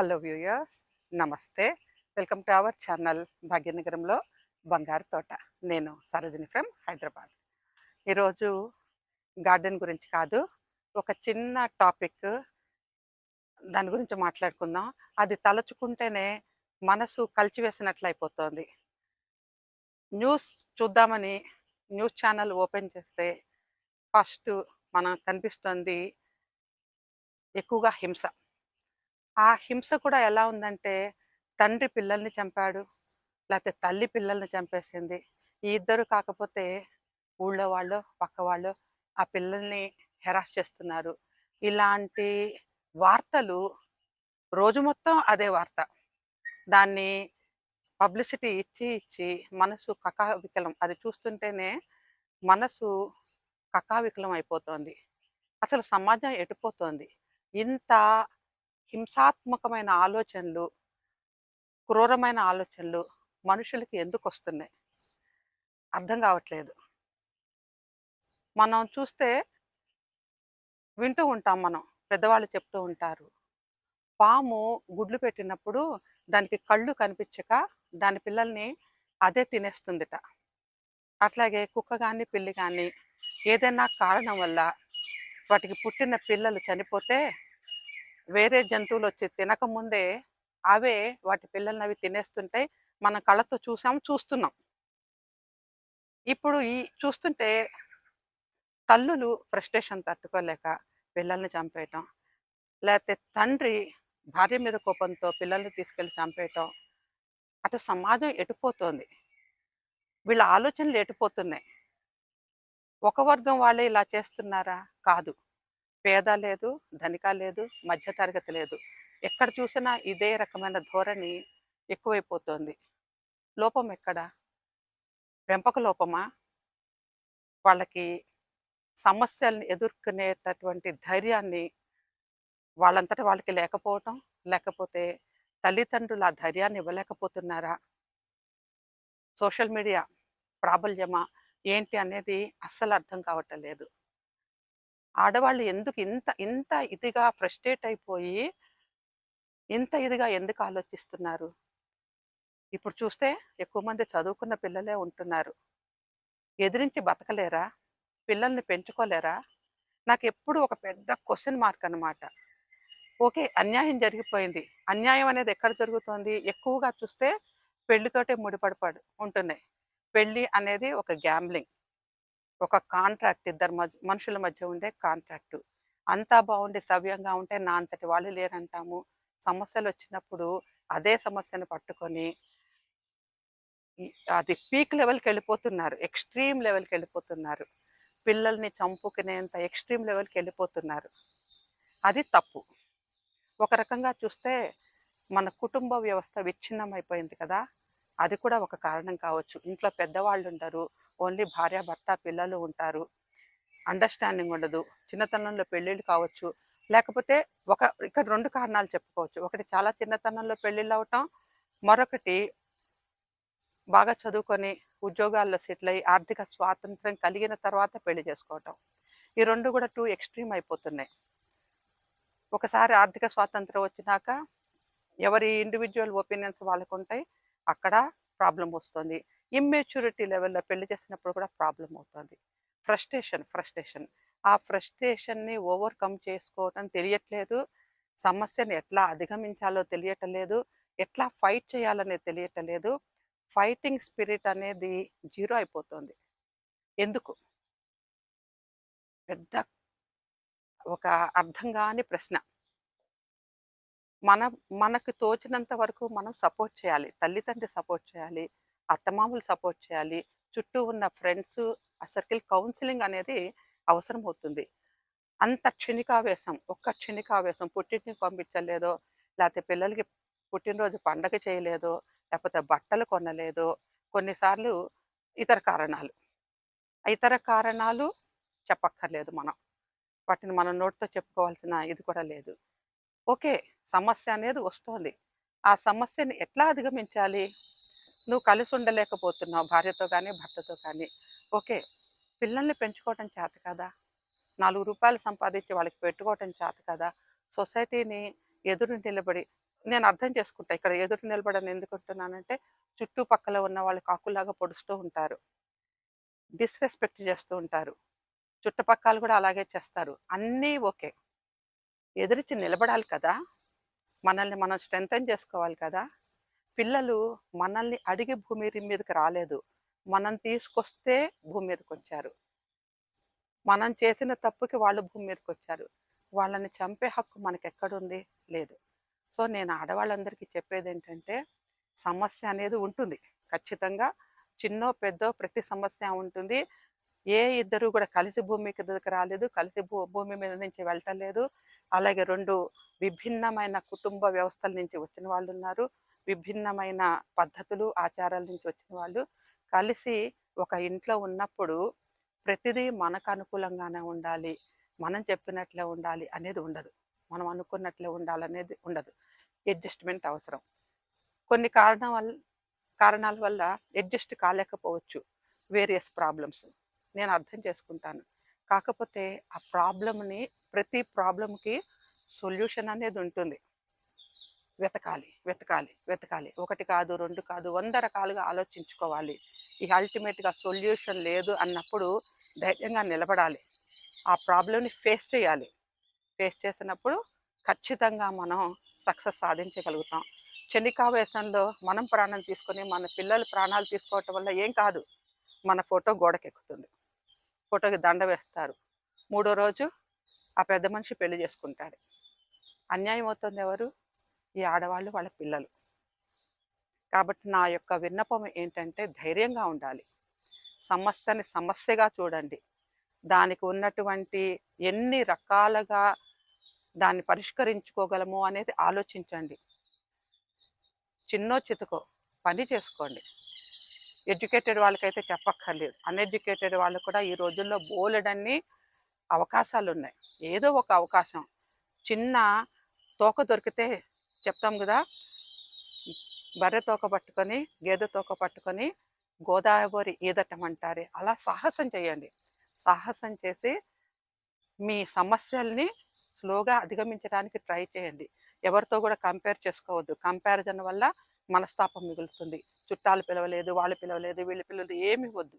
Hello viewers నమస్తే welcome to our channel భాగ్యనగరంలో బంగారు తోట నేను సరోజిని ఫ్రమ్ హైదరాబాద్ ఈరోజు గార్డెన్ గురించి కాదు ఒక చిన్న టాపిక్ దాని గురించి మాట్లాడుకుందాం అది తలచుకుంటేనే మనసు కలిచివేసినట్లు అయిపోతుంది న్యూస్ చూద్దామని న్యూస్ ఛానల్ ఓపెన్ చేస్తే ఫస్ట్ మనం కనిపిస్తుంది ఎక్కువగా హింస ఆ హింస కూడా ఎలా ఉందంటే తండ్రి పిల్లల్ని చంపాడు లేకపోతే తల్లి పిల్లల్ని చంపేసింది. ఈ ఇద్దరు కాకపోతే ఊళ్ళో వాళ్ళు పక్క వాళ్ళు ఆ పిల్లల్ని హెరాస్ చేస్తున్నారు. ఇలాంటి వార్తలు రోజు మొత్తం అదే వార్త. దాన్ని పబ్లిసిటీ ఇచ్చి ఇచ్చి మనసు కకావికలం అది చూస్తుంటేనే మనసు కకావికలం అయిపోతుంది. అసలు సమాజం ఎటుపోతోంది? ఇంత హింసాత్మకమైన ఆలోచనలు క్రూరమైన ఆలోచనలు మనుషులకి ఎందుకు వస్తున్నాయి అర్థం కావట్లేదు. మనం చూస్తే వింటూ ఉంటాం మనం పెద్దవాళ్ళు చెప్తూ ఉంటారు. పాము గుడ్లు పెట్టినప్పుడు దానికి కళ్ళు కనిపించక దాని పిల్లల్ని అదే తినేస్తుందిట. అట్లాగే కుక్క కానీ పిల్లి కానీ ఏదైనా కారణం వల్ల వాటికి పుట్టిన పిల్లలు చనిపోతే వేరే జంతువులు వచ్చి తినకముందే అవే వాటి పిల్లల్ని అవి తినేస్తుంటే మన కళ్ళతో చూసాం చూస్తున్నాం. ఇప్పుడు ఈ చూస్తుంటే తల్లులు ఫ్రస్ట్రేషన్ తట్టుకోలేక పిల్లల్ని చంపేయటం లేకపోతే తండ్రి భార్య మీద కోపంతో పిల్లల్ని తీసుకెళ్ళి చంపేయటం అటు సమాజం ఎటుపోతోంది? వీళ్ళ ఆలోచనలు ఎటుపోతున్నాయి? ఒక వర్గం వాళ్ళే ఇలా చేస్తున్నారా? కాదు. పేద లేదు ధనిక లేదు మధ్యతరగతి లేదు. ఎక్కడ చూసినా ఇదే రకమైన ధోరణి ఎక్కువైపోతుంది. లోపం ఎక్కడ? పెంపక లోపమా? వాళ్ళకి సమస్యల్ని ఎదుర్కొనేటటువంటి ధైర్యాన్ని వాళ్ళంతటా వాళ్ళకి లేకపోవటం లేకపోతే తల్లిదండ్రులు ఆ ధైర్యాన్ని ఇవ్వలేకపోతున్నారా? Social media ప్రాబల్యమా? ఏంటి అనేది అస్సలు అర్థం కావటం లేదు. ఆడవాళ్ళు ఎందుకు ఇంత ఇంత ఇదిగా ఫ్రస్ట్రేట్ అయిపోయి ఇంత ఇదిగా ఎందుకు ఆలోచిస్తున్నారు? ఇప్పుడు చూస్తే ఎక్కువ మంది చదువుకున్న పిల్లలే ఉంటున్నారు. ఎదిరించి బతకలేరా? పిల్లల్ని పెంచుకోలేరా? నాకు ఎప్పుడు ఒక పెద్ద క్వశ్చన్ మార్క్ అనమాట ఓకే అన్యాయం జరిగిపోయింది. అన్యాయం అనేది ఎక్కడ జరుగుతోంది? ఎక్కువగా చూస్తే పెళ్ళితోటే ముడిపడిపడు ఉంటున్నాయి. పెళ్ళి అనేది ఒక గ్యాంబ్లింగ్. ఒక కాంట్రాక్ట్ ఇద్దరు మధ్య మనుషుల మధ్య ఉండే కాంట్రాక్ట్. అంతా బాగుండి సవ్యంగా ఉంటే నా అంతటి వాళ్ళు లేరంటాము. సమస్యలు వచ్చినప్పుడు అదే సమస్యను పట్టుకొని అది పీక్ లెవెల్కి వెళ్ళిపోతున్నారు ఎక్స్ట్రీమ్ లెవెల్కి వెళ్ళిపోతున్నారు. పిల్లల్ని చంపుకునేంత ఎక్స్ట్రీమ్ లెవెల్కి వెళ్ళిపోతున్నారు. అది తప్పు. ఒక రకంగా చూస్తే మన కుటుంబ వ్యవస్థ విచ్ఛిన్నం అయిపోయింది కదా. అది కూడా ఒక కారణం కావచ్చు. ఇంట్లో పెద్దవాళ్ళు ఉంటారు ఓన్లీ భార్య భర్త పిల్లలు ఉంటారు. అండర్స్టాండింగ్ ఉండదు. చిన్నతనంలో పెళ్ళిళ్ళు కావచ్చు. లేకపోతే ఒక ఇక్కడ రెండు కారణాలు చెప్పుకోవచ్చు. ఒకటి చాలా చిన్నతనంలో పెళ్ళిళ్ళు అవటం. మరొకటి బాగా చదువుకొని ఉద్యోగాల్లో సెటిల్ అయ్యి ఆర్థిక స్వాతంత్రం కలిగిన తర్వాత పెళ్ళి చేసుకోవటం. ఈ రెండు కూడా టూ ఎక్స్ట్రీమ్ అయిపోతున్నాయి. ఒకసారి ఆర్థిక స్వాతంత్రం వచ్చినాక ఎవరి ఇండివిజువల్ ఒపీనియన్స్ వాళ్ళకు ఉంటాయి అక్కడ ప్రాబ్లం వస్తుంది. ఇమ్మెచ్యూరిటీ లెవెల్లో పెళ్ళి చేసినప్పుడు కూడా ప్రాబ్లం అవుతుంది. Frustration frustration. ఆ ఫ్రస్ట్రేషన్ని ఓవర్కమ్ చేసుకోవటం తెలియట్లేదు. సమస్యను ఎట్లా అధిగమించాలో తెలియటలేదు. ఎట్లా ఫైట్ చేయాలనేది తెలియటలేదు. ఫైటింగ్ స్పిరిట్ అనేది జీరో అయిపోతుంది. ఎందుకు? పెద్ద ఒక అర్థం కాని ప్రశ్న. మన మనకు తోచినంత వరకు మనం సపోర్ట్ చేయాలి. తల్లిదండ్రి సపోర్ట్ చేయాలి. అత్తమామలు సపోర్ట్ చేయాలి. చుట్టూ ఉన్న ఫ్రెండ్స్ ఆ సర్కిల్ కౌన్సిలింగ్ అనేది అవసరం అవుతుంది అంత క్షణికావేశం ఒక్క క్షణికావేశం పుట్టింటికి పంపించలేదో లేకపోతే పిల్లలకి పుట్టినరోజు పండగ చేయలేదో లేకపోతే బట్టలు కొనలేదో కొన్నిసార్లు ఇతర కారణాలు. ఇతర కారణాలు చెప్పక్కర్లేదు మనం. వాటిని మనం నోటితో చెప్పుకోవాల్సిన ఇది కూడా లేదు. ఓకే. సమస్య అనేది వస్తుంది. ఆ సమస్యని ఎట్లా అధిగమించాలి? నువ్వు కలిసి ఉండలేకపోతున్నావు భార్యతో కానీ భర్తతో కానీ ఓకే పిల్లల్ని పెంచుకోవటం చేత కదా? నాలుగు రూపాయలు సంపాదించి వాళ్ళకి పెట్టుకోవటం చేత కదా? సొసైటీని ఎదురు నిలబడి నేను అర్థం చేసుకుంటా ఇక్కడ ఎదురు నిలబడని ఎందుకుంటున్నానంటే చుట్టుపక్కల ఉన్న వాళ్ళు కాకులాగా పొడుస్తూ ఉంటారు. డిస్రెస్పెక్ట్ చేస్తూ ఉంటారు. చుట్టుపక్కల కూడా అలాగే చేస్తారు. అన్నీ ఓకే. ఎదిరించి నిలబడాలి కదా? మనల్ని మనం స్ట్రెంగ్తన్ చేసుకోవాలి కదా. పిల్లలు మనల్ని అడిగి భూమి మీదకి రాలేదు. మనం తీసుకొస్తే భూమి మీదకి వచ్చారు. మనం చేసిన తప్పుకి వాళ్ళు భూమి మీదకి వచ్చారు. వాళ్ళని చంపే హక్కు మనకి ఎక్కడుంది లేదు. సో నేను ఆడవాళ్ళందరికీ చెప్పేది ఏంటంటే సమస్య అనేది ఉంటుంది. ఖచ్చితంగా చిన్నో పెద్దో ప్రతి సమస్య ఉంటుంది. ఏ ఇద్దరు కూడా కలిసి భూమి మీదకి రాలేదు. కలిసి భూ భూమి మీద నుంచి వెళ్ళటలేదు. అలాగే రెండు విభిన్నమైన కుటుంబ వ్యవస్థల నుంచి వచ్చిన వాళ్ళు ఉన్నారు. విభిన్నమైన పద్ధతులు ఆచారాల నుంచి వచ్చిన వాళ్ళు. కలిసి ఒక ఇంట్లో ఉన్నప్పుడు ప్రతిదీ మనకు అనుకూలంగానే ఉండాలి. మనం చెప్పినట్లే ఉండాలి అనేది ఉండదు. మనం అనుకున్నట్లే ఉండాలనేది ఉండదు. అడ్జస్ట్మెంట్ అవసరం. కొన్ని కారణం వల్ల కారణాల వల్ల అడ్జస్ట్ కాలేకపోవచ్చు. Various problems. నేను అర్థం చేసుకుంటాను. కాకపోతే ఆ ప్రాబ్లమ్ని ప్రతి ప్రాబ్లంకి సొల్యూషన్ అనేది ఉంటుంది. వెతకాలి వెతకాలి వెతకాలి. ఒకటి కాదు రెండు కాదు వంద రకాలుగా ఆలోచించుకోవాలి. ఈ అల్టిమేట్గా సొల్యూషన్ లేదు అన్నప్పుడు ధైర్యంగా నిలబడాలి. ఆ ప్రాబ్లమ్ని ఫేస్ చేయాలి. ఫేస్ చేసినప్పుడు ఖచ్చితంగా మనం సక్సెస్ సాధించగలుగుతాం. క్షణికావేశంలో మనం ప్రాణం తీసుకొని మన పిల్లలు ప్రాణాలు తీసుకోవటం వల్ల ఏం కాదు. మన ఫోటో గోడకెక్కుతుంది. ఫోటోకి దండ వేస్తారు. మూడో రోజు ఆ పెద్ద మనిషి పెళ్ళి చేసుకుంటాడు. అన్యాయం అవుతుంది ఎవరు? ఈ ఆడవాళ్ళు వాళ్ళ పిల్లలు. కాబట్టి నా యొక్క విన్నపం ఏంటంటే ధైర్యంగా ఉండాలి. సమస్యని సమస్యగా చూడండి. దానికి ఉన్నటువంటి ఎన్ని రకాలుగా దాన్ని పరిష్కరించుకోగలము అనేది ఆలోచించండి. చిన్నో చితకో పని చేసుకోండి. ఎడ్యుకేటెడ్ వాళ్ళకైతే చెప్పక్కర్లేదు. అన్ఎడ్యుకేటెడ్ వాళ్ళు కూడా ఈ రోజుల్లో బోలెడన్ని అవకాశాలు ఉన్నాయి ఏదో ఒక అవకాశం. చిన్న తోక దొరికితే చెప్తాం కదా బర్రె తోక పట్టుకొని గేదె తోక పట్టుకొని గోదావరి ఈదటం అంటారే అలా సాహసం చేయండి. సాహసం చేసి మీ సమస్యల్ని స్లోగా అధిగమించడానికి ట్రై చేయండి. ఎవరితో కూడా కంపేర్ చేసుకోవద్దు. కంపారిజన్ వల్ల మనస్తాపం మిగులుతుంది. చుట్టాలు పిలవలేదు వాళ్ళు పిలవలేదు వీళ్ళు పిల్లలు ఏమి వద్దు.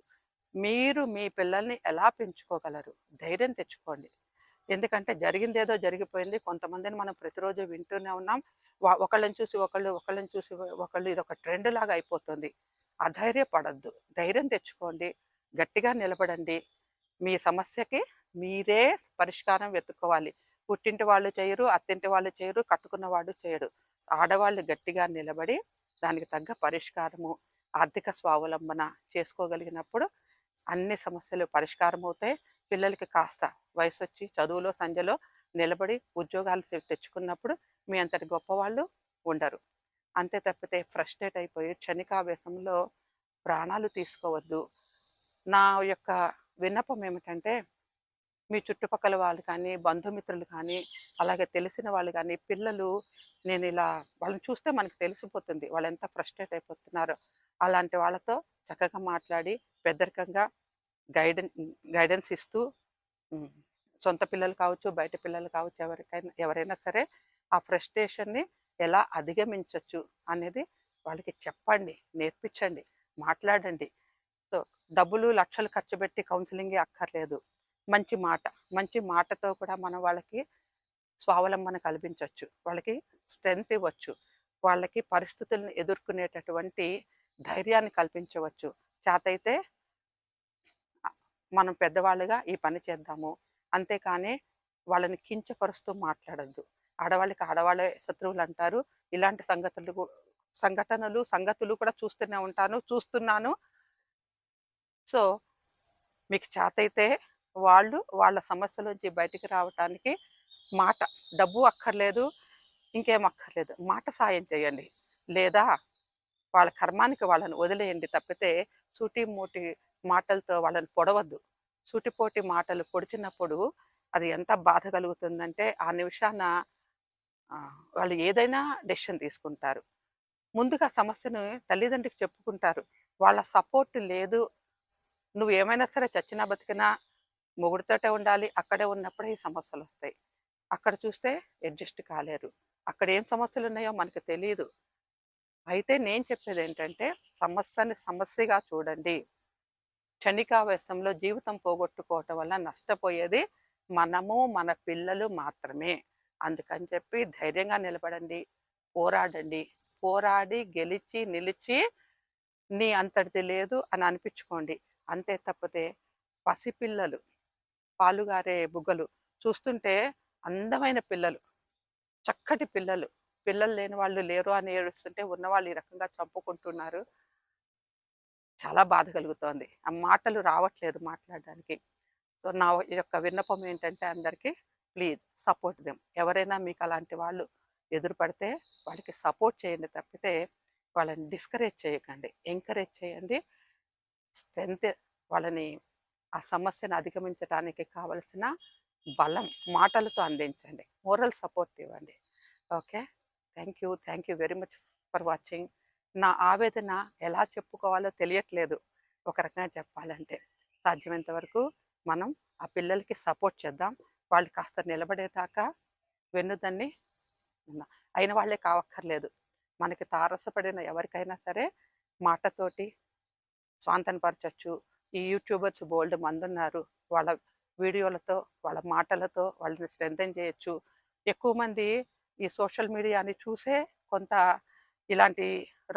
మీరు మీ పిల్లల్ని ఎలా పెంచుకోగలరు? ధైర్యం తెచ్చుకోండి. ఎందుకంటే జరిగింది ఏదో జరిగిపోయింది. కొంతమందిని మనం ప్రతిరోజు వింటూనే ఉన్నాం. ఒకళ్ళని చూసి ఒకళ్ళు ఒకళ్ళని చూసి ఒకళ్ళు ఇది ఒక ట్రెండ్ లాగా అయిపోతుంది. అధైర్యపడద్దు. ధైర్యం తెచ్చుకోండి. గట్టిగా నిలబడండి. మీ సమస్యకి మీరే పరిష్కారం వెతుక్కోవాలి. పుట్టింటి వాళ్ళు చేయరు అత్తింటి వాళ్ళు చేయరు కట్టుకున్న వాళ్ళు చేయరు. ఆడవాళ్ళు గట్టిగా నిలబడి దానికి తగ్గ పరిష్కారము ఆర్థిక స్వావలంబన చేసుకోగలిగినప్పుడు అన్ని సమస్యలు పరిష్కారం అవుతాయి పిల్లలకి కాస్త వయసు వచ్చి చదువులో సంధ్యలో నిలబడి ఉద్యోగాలు తెచ్చుకున్నప్పుడు మీ అంతటి గొప్పవాళ్ళు ఉండరు. అంతే తప్పితే ఫ్రస్ట్రేట్ అయిపోయి క్షణికావేశంలో ప్రాణాలు తీసుకోవద్దు. నా యొక్క విన్నపం ఏమిటంటే మీ చుట్టుపక్కల వాళ్ళు కానీ బంధుమిత్రులు కానీ అలాగే తెలిసిన వాళ్ళు కానీ పిల్లలు నేను ఇలా వాళ్ళని చూస్తే మనకు తెలిసిపోతుంది. వాళ్ళు ఎంత ఫ్రస్ట్రేట్ అయిపోతున్నారో. అలాంటి వాళ్ళతో చక్కగా మాట్లాడి పెద్దరికంగా గైడెన్ గైడెన్స్ ఇస్తూ సొంత పిల్లలు కావచ్చు బయట పిల్లలు కావచ్చు ఎవరికైనా ఎవరైనా సరే ఆ ఫ్రస్ట్రేషన్ని ఎలా అధిగమించవచ్చు అనేది వాళ్ళకి చెప్పండి నేర్పించండి మాట్లాడండి. సో డబ్బులు లక్షలు ఖర్చు పెట్టి కౌన్సిలింగే అక్కర్లేదు. మంచి మాట మంచి మాటతో కూడా మనం వాళ్ళకి స్వావలంబన కల్పించవచ్చు వాళ్ళకి స్ట్రెంగ్త్ ఇవ్వచ్చు. వాళ్ళకి పరిస్థితులను ఎదుర్కొనేటటువంటి ధైర్యాన్ని కల్పించవచ్చు. చేతైతే మనం పెద్దవాళ్ళుగా ఈ పని చేద్దాము. అంతేకాని వాళ్ళని కించపరుస్తూ మాట్లాడద్దు. ఆడవాళ్ళకి ఆడవాళ్ళే శత్రువులు అంటారు. ఇలాంటి సంగతులు సంఘటనలు సంగతులు కూడా చూస్తూనే ఉంటాను చూస్తున్నాను. సో మీకు చేతైతే వాళ్ళు వాళ్ళ సమస్య నుంచి బయటికి రావటానికి మాట డబ్బు అక్కర్లేదు ఇంకేం అక్కర్లేదు. మాట సాయం చేయండి. లేదా వాళ్ళ కర్మానికి వాళ్ళని వదిలేయండి తప్పితే సూటి మూటి మాటలతో వాళ్ళని పొడవద్దు. సూటిపోటి మాటలు పొడిచినప్పుడు అది ఎంత బాధ కలుగుతుందంటే ఆ నిమిషాన వాళ్ళు ఏదైనా డెసిషన్ తీసుకుంటారు. ముందుగా సమస్యను తల్లిదండ్రికి చెప్పుకుంటారు. వాళ్ళ సపోర్ట్ లేదు. నువ్వు ఏమైనా సరే చచ్చినా బతికినా మొగుడితోటే ఉండాలి అక్కడే ఉన్నప్పుడే ఈ సమస్యలు వస్తాయి అక్కడ చూస్తే అడ్జస్ట్ కాలేరు. అక్కడ ఏం సమస్యలు ఉన్నాయో మనకు తెలియదు అయితే నేను చెప్పేది ఏంటంటే సమస్యని సమస్యగా చూడండి. క్షణికావేశంలో జీవితం పోగొట్టుకోవటం వల్ల నష్టపోయేది మనము మన పిల్లలు మాత్రమే. అందుకని చెప్పి ధైర్యంగా నిలబడండి పోరాడండి. పోరాడి గెలిచి నిలిచి నీ అంతటిది లేదు అని అనిపించుకోండి. అంతే తప్పితే పసిపిల్లలు పాలుగారే బుగ్గలు. చూస్తుంటే అందమైన పిల్లలు. చక్కటి పిల్లలు. పిల్లలు లేని వాళ్ళు లేరు అని ఏడుస్తుంటే ఉన్నవాళ్ళు ఈ రకంగా చంపుకుంటున్నారు. చాలా బాధ కలుగుతోంది. ఆ మాటలు రావట్లేదు మాట్లాడడానికి. సో నా యొక్క విన్నపం ఏంటంటే అందరికీ ప్లీజ్ సపోర్ట్ దెమ్ ఎవరైనా మీకు అలాంటి వాళ్ళు ఎదురుపడితే వాళ్ళకి సపోర్ట్ చేయండి తప్పితే వాళ్ళని డిస్కరేజ్ చేయకండి. ఎంకరేజ్ చేయండి. స్ట్రెంత్ వాళ్ళని ఆ సమస్యను అధిగమించడానికి కావలసిన బలం మాటలతో అందించండి. మోరల్ సపోర్ట్ ఇవ్వండి. Okay? Thank you. Thank you very much for watching. నా ఆవేదన ఎలా చెప్పుకోవాలో తెలియట్లేదు. ఒక రకంగా చెప్పాలంటే సాధ్యమైనంత వరకు మనం ఆ పిల్లలకి సపోర్ట్ చేద్దాం. వాళ్ళు కాస్త నిలబడేదాకా వెన్నుదన్ని అయిన వాళ్ళే కావక్కర్లేదు. మనకి తారసపడిన ఎవరికైనా సరే మాటతోటి స్వాంతనపరచచ్చు. ఈ యూట్యూబర్స్ బోల్డ్ మంది ఉన్నారు వాళ్ళ వీడియోలతో వాళ్ళ మాటలతో వాళ్ళని స్ట్రెంథన్ చేయొచ్చు. ఎక్కువ మంది ఈ సోషల్ మీడియాని చూసే కొంత ఇలాంటి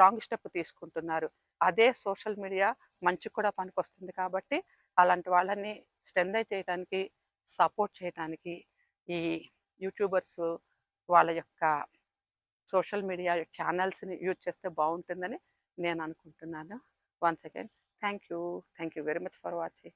రాంగ్ స్టెప్ తీసుకుంటున్నారు. అదే సోషల్ మీడియా మంచి కూడా పనికొస్తుంది కాబట్టి అలాంటి వాళ్ళని స్ట్రెంథన్ చేయడానికి సపోర్ట్ చేయడానికి ఈ యూట్యూబర్స్ వాళ్ళ యొక్క సోషల్ మీడియా ఛానల్స్ని యూజ్ చేస్తే బాగుంటుందని నేను అనుకుంటున్నాను. Once again thank you. Thank you very much for watching.